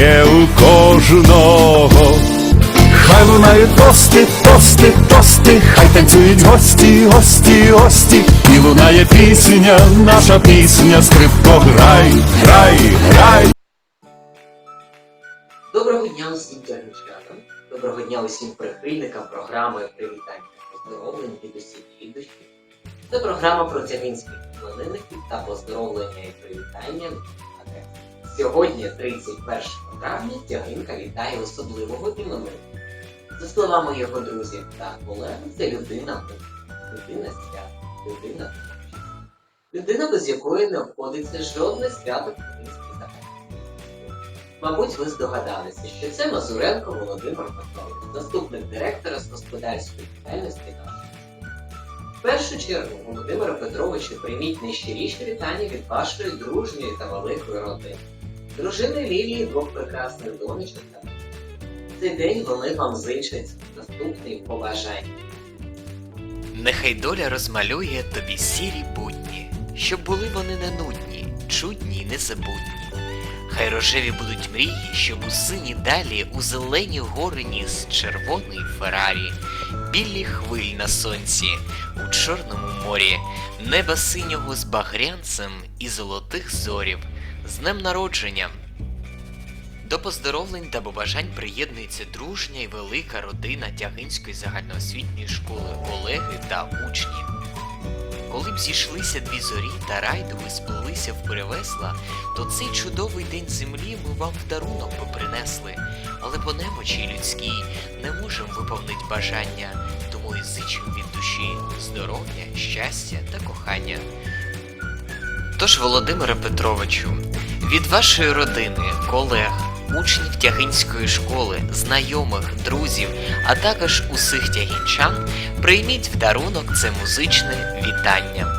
є у кожного. Хай лунають тости, тости, тости, хай танцюють гості, гості, гості, і лунає пісня, наша пісня, скрипко, грай, грай, грай. Доброго дня усім тягничкам. Доброго дня усім прихильникам програми Привітання та поздоровлень від усіх душі. Це програма про тягинських іменинників та поздоровлення і привітання. Сьогодні, 31 травня, тягинка вітає особливого іменинника. За словами його друзів та колег, це людина, людина свят, людина. Людина, без якої не обходиться жодне свято тягинських загальних. Мабуть, ви здогадалися, що це Мазуренко Володимир Петрович, заступник директора з господарської діяльності нашої. В першу чергу, Володимира Петровичу, прийміть найщиріші вітання від вашої дружньої та великої родини. Дружини Лілії двох прекрасних донечок цей день вони вам зичать наступні побажання. Нехай доля розмалює тобі сірі будні, щоб були вони не нудні, чудні й незабутні. Хай рожеві будуть мрії, щоб у сині далі у зелені гори ніс червоний Феррарі, білі хвиль на сонці, у чорному морі, неба синього з багрянцем і золотих зорів, з днем народження. До поздоровлень та побажань приєднується дружня і велика родина Тягинської загальноосвітньої школи, колеги та учні. Коли б зійшлися дві зорі та райдуги сплелися в перевесла, то цей чудовий день землі ми вам в дарунок би принесли, але по немочі людській не можемо виповнити бажання, тому і зичим від душі здоров'я, щастя та кохання. Тож, Володимире Петровичу, від вашої родини, колег, учнів тягинської школи, знайомих, друзів, а також усіх тягінчан прийміть в дарунок це музичне вітання.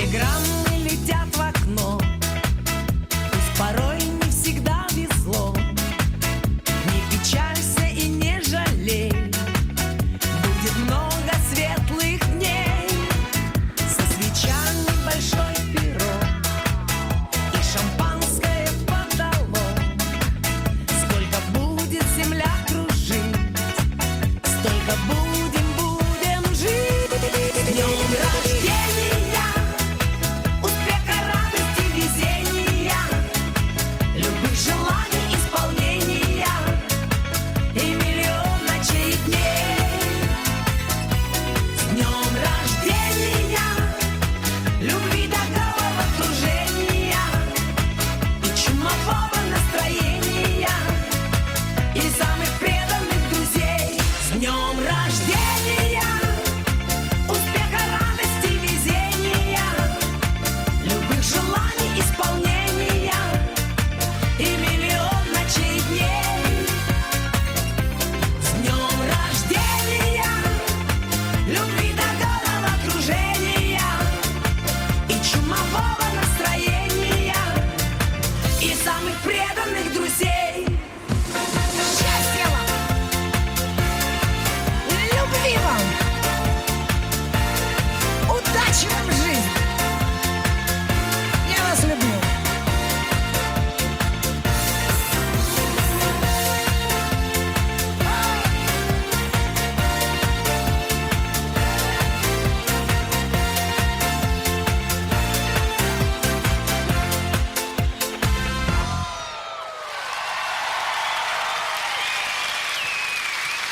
Телеграммы летят в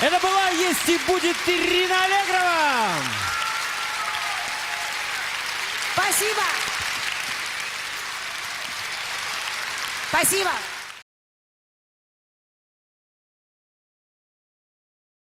Это была «Есть и будет» Ирина Аллегрова. Спасибо! Спасибо!